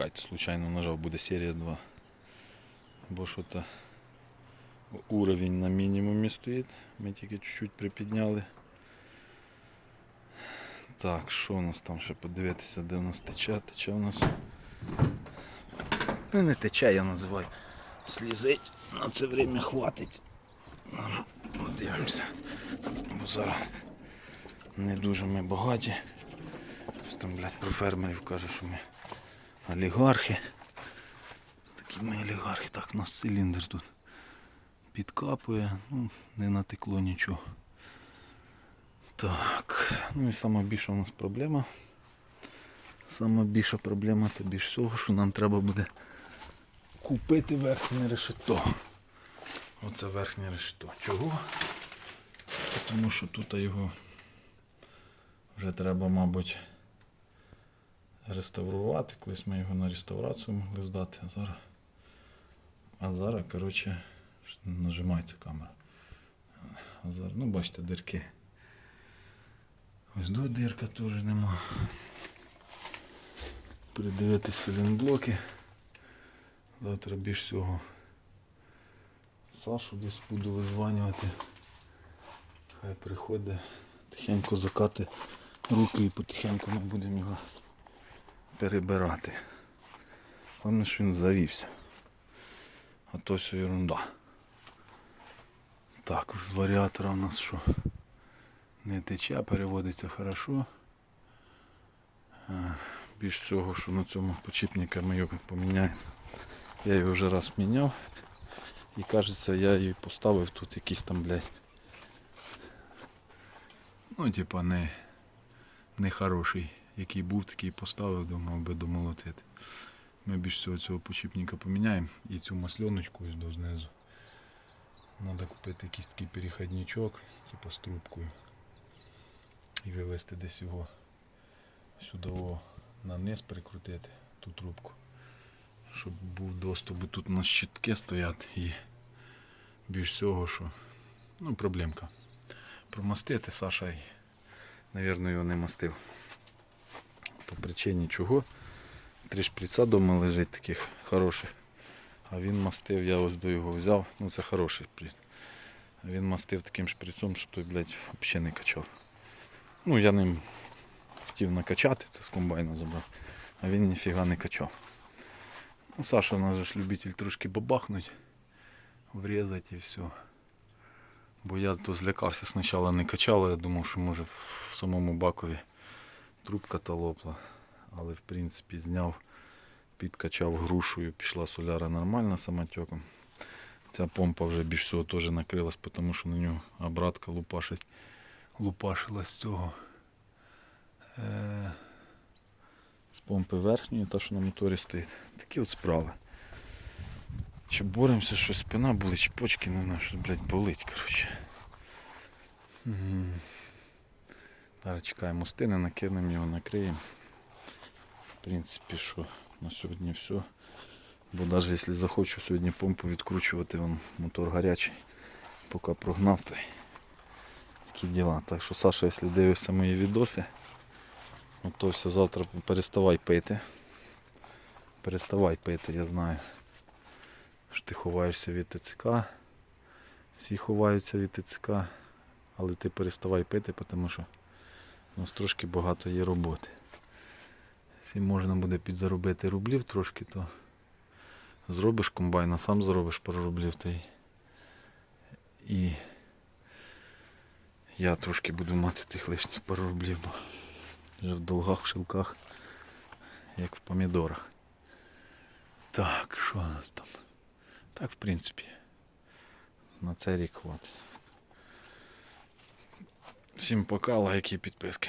чекайте, случайно нажав, буде серія 2. Бо що то уровень на мінімумі стоїть. Ми тільки чуть-чуть припідняли. Так, що у нас там ще подивитися, де у нас тече, тече у нас. Ну не тече, я називаю. Слізить. На це время хватить. Дивимося. Бо зараз не дуже ми багаті. Там, блядь, про фермерів каже, що ми олігархи. Такі ми олігархи. Так, у нас циліндр тут підкапує, ну, не натекло нічого. Так, ну і сама більша у нас проблема. Сама більша проблема це більш всього, що нам треба буде купити верхнє решето. Оце верхнє решето. Чого? Тому що тут його вже треба, мабуть, реставрувати. Колись ми його на реставрацію могли здати, а зараз. А зараз, коротше, нажимається камера. А зараз, ну бачите, дирки. Ось до дирка теж нема. Придивитись селенблоки. Завтра більш всього Сашу десь буду визванювати. Хай приходить, тихенько закати руки і потихеньку ми будемо його перебирати. Головне, що він завівся. А то все ерунда. Так, з варіатора у нас що? Не тече, переводиться хорошо. Е, Більш всього, що на цьому почіпника ми його поміняємо. Я його вже раз міняв. І кажеться, я її поставив тут якийсь там, блядь. Ну, типа, не, не хороший. Який був, такий поставив, думав би домолотити. Ми більш всього цього почіпника поміняємо і цю масльоночку до знизу. Треба купити якийсь такий перехідничок, типу з трубкою. І вивести десь його сюди на низ прикрутити ту трубку. Щоб був доступ, бо тут у нас щитки стоять і більш всього, що ну, проблемка. Промастити Саша, навірно, його не мастив. По причині чого. Три шприца дома лежить таких хороших. А він мастив, я ось до його взяв. Ну це хороший шприц. А він мастив таким шприцом, що той, блядь, взагалі не качав. Ну я ним хотів накачати, це з комбайна забрав. А він ніфіга не качав. Ну, Саша у нас же ж любитель трошки бабахнуть, врізати і все. Бо я то злякався спочатку не качало, я думав, що може в самому бакові трубка та лопла. Але в принципі зняв, підкачав грушою, пішла соляра нормально самотеком. Ця помпа вже більш всього теж накрилась, тому що на нього обратка лупашить, лупашила з цього. Е- з помпи верхньої, та що на моторі стоїть. Такі от справи. Чи боремося, що спина болить, чи почки, не знаю, що, блядь, болить, коротше. Зараз чекаємо мостини, накинемо його, накриємо. В принципі, що на сьогодні все. Бо навіть якщо захочу сьогодні помпу відкручувати, вон мотор гарячий. Поки прогнав, то такі діла. Так що Саша, якщо дивишся мої відоси, ну, то все завтра переставай пити. Переставай пити, я знаю. Що ти ховаєшся від ТЦК. Всі ховаються від ТЦК, але ти переставай пити, тому що у нас трошки багато є роботи. Якщо можна буде підзаробити рублів трошки, то зробиш комбайн, а сам заробиш пару рублів. Та й... І я трошки буду мати тих лишніх пару рублів, бо вже в долгах, в шилках, як в помідорах. Так, що у нас там? Так, в принципі, на цей рік хватить. Всім пока, лайки і підписки.